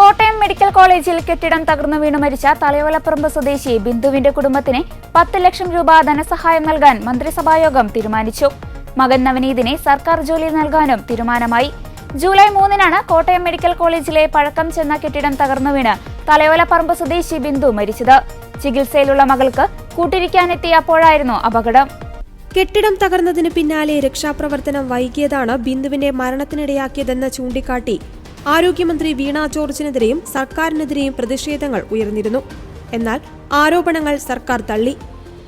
Kottayam medical കോളേജിൽ കെട്ടിടം തകർന്നു വീണു മരിച്ച തലയോലപ്പറമ്പ് സ്വദേശി ബിന്ദുവിന്റെ കുടുംബത്തിന് പത്ത് ലക്ഷം രൂപ ധനസഹായം നൽകാൻ മന്ത്രിസഭായോഗം തീരുമാനിച്ചു. മകൻ നവനീതിനെ സർക്കാർ ജോലി നൽകാനും തീരുമാനമായി. ജൂലൈ മൂന്നിനാണ് കോട്ടയം മെഡിക്കൽ കോളേജിലെ പഴക്കം ചെന്ന കെട്ടിടം തകർന്നു വീണ് തലയോലപ്പറമ്പ് സ്വദേശി ബിന്ദു മരിച്ചത്. ചികിത്സയിലുള്ള മകൾക്ക് കൂട്ടിരിക്കാനെത്തിയപ്പോഴായിരുന്നു അപകടം. കെട്ടിടം തകർന്നതിന് പിന്നാലെ രക്ഷാപ്രവർത്തനം വൈകിയതാണ് ബിന്ദുവിന്റെ മരണത്തിനിടയാക്കിയതെന്ന് ചൂണ്ടിക്കാട്ടി ആരോഗ്യമന്ത്രി വീണ ജോർജിനെതിരെയും സർക്കാരിനെതിരെയും പ്രതിഷേധങ്ങൾ ഉയർന്നിരുന്നു. എന്നാൽ ആരോപണങ്ങൾ സർക്കാർ തള്ളി.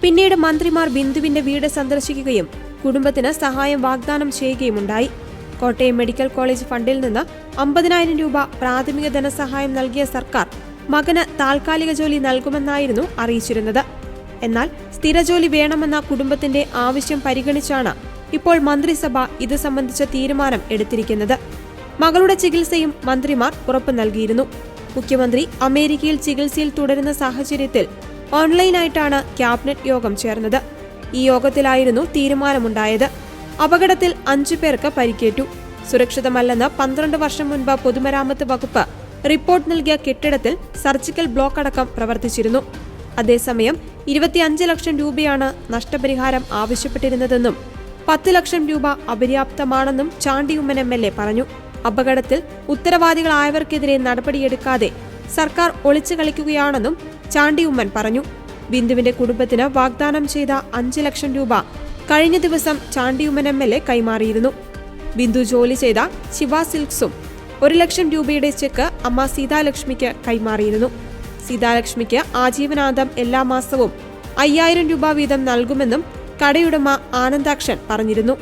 പിന്നീട് മന്ത്രിമാർ ബിന്ദുവിന്റെ വീട് സന്ദർശിക്കുകയും കുടുംബത്തിന് സഹായം വാഗ്ദാനം ചെയ്യുകയുമുണ്ടായി. കോട്ടയം മെഡിക്കൽ കോളേജ് ഫണ്ടിൽ നിന്ന് അമ്പതിനായിരം രൂപ പ്രാഥമിക ധനസഹായം നൽകിയ സർക്കാർ മകന് താൽക്കാലിക ജോലി നൽകുമെന്നായിരുന്നു അറിയിച്ചിരുന്നത്. എന്നാൽ സ്ഥിര ജോലി വേണമെന്ന കുടുംബത്തിന്റെ ആവശ്യം പരിഗണിച്ചാണ് ഇപ്പോൾ മന്ത്രിസഭ ഇത് സംബന്ധിച്ച തീരുമാനം എടുത്തിരിക്കുന്നത്. മകളുടെ ചികിത്സയും മന്ത്രിമാർ ഉറപ്പു നൽകിയിരുന്നു. മുഖ്യമന്ത്രി അമേരിക്കയിൽ ചികിത്സയിൽ തുടരുന്ന സാഹചര്യത്തിൽ ഓൺലൈനായിട്ടാണ് ക്യാബിനറ്റ് യോഗം ചേർന്നത്. ഈ യോഗത്തിലായിരുന്നു തീരുമാനമുണ്ടായത്. അപകടത്തിൽ അഞ്ചു പേർക്ക് പരിക്കേറ്റു. സുരക്ഷിതമല്ലെന്ന് പന്ത്രണ്ട് വർഷം മുൻപ് പൊതുമരാമത്ത് വകുപ്പ് റിപ്പോർട്ട് നൽകിയ കെട്ടിടത്തിൽ സർജിക്കൽ ബ്ലോക്ക് അടക്കം പ്രവർത്തിച്ചിരുന്നു. അതേസമയം ഇരുപത്തിയഞ്ച് ലക്ഷം രൂപയാണ് നഷ്ടപരിഹാരം ആവശ്യപ്പെട്ടിരുന്നതെന്നും പത്ത് ലക്ഷം രൂപ അപര്യാപ്തമാണെന്നും ചാണ്ടിയുമ്മൻ എം എൽ എ പറഞ്ഞു. അപകടത്തിൽ ഉത്തരവാദികളായവർക്കെതിരെ നടപടിയെടുക്കാതെ സർക്കാർ ഒളിച്ചു കളിക്കുകയാണെന്നും ചാണ്ടിയുമ്മൻ പറഞ്ഞു. ബിന്ദുവിന്റെ കുടുംബത്തിന് വാഗ്ദാനം ചെയ്ത അഞ്ച് ലക്ഷം രൂപ കഴിഞ്ഞ ദിവസം ചാണ്ടിയുമ്മൻ എം എൽ എ കൈമാറിയിരുന്നു. ബിന്ദു ജോലി ചെയ്ത ശിവ സിൽക്സും ഒരു ലക്ഷം രൂപയുടെ ചെക്ക് അമ്മ സീതാലക്ഷ്മിക്ക് കൈമാറിയിരുന്നു. സീതാലക്ഷ്മിക്ക് ആജീവനാന്തം എല്ലാ മാസവും അയ്യായിരം രൂപ വീതം നൽകുമെന്നും കടയുടമ ആനന്ദാക്ഷൻ പറഞ്ഞിരുന്നു.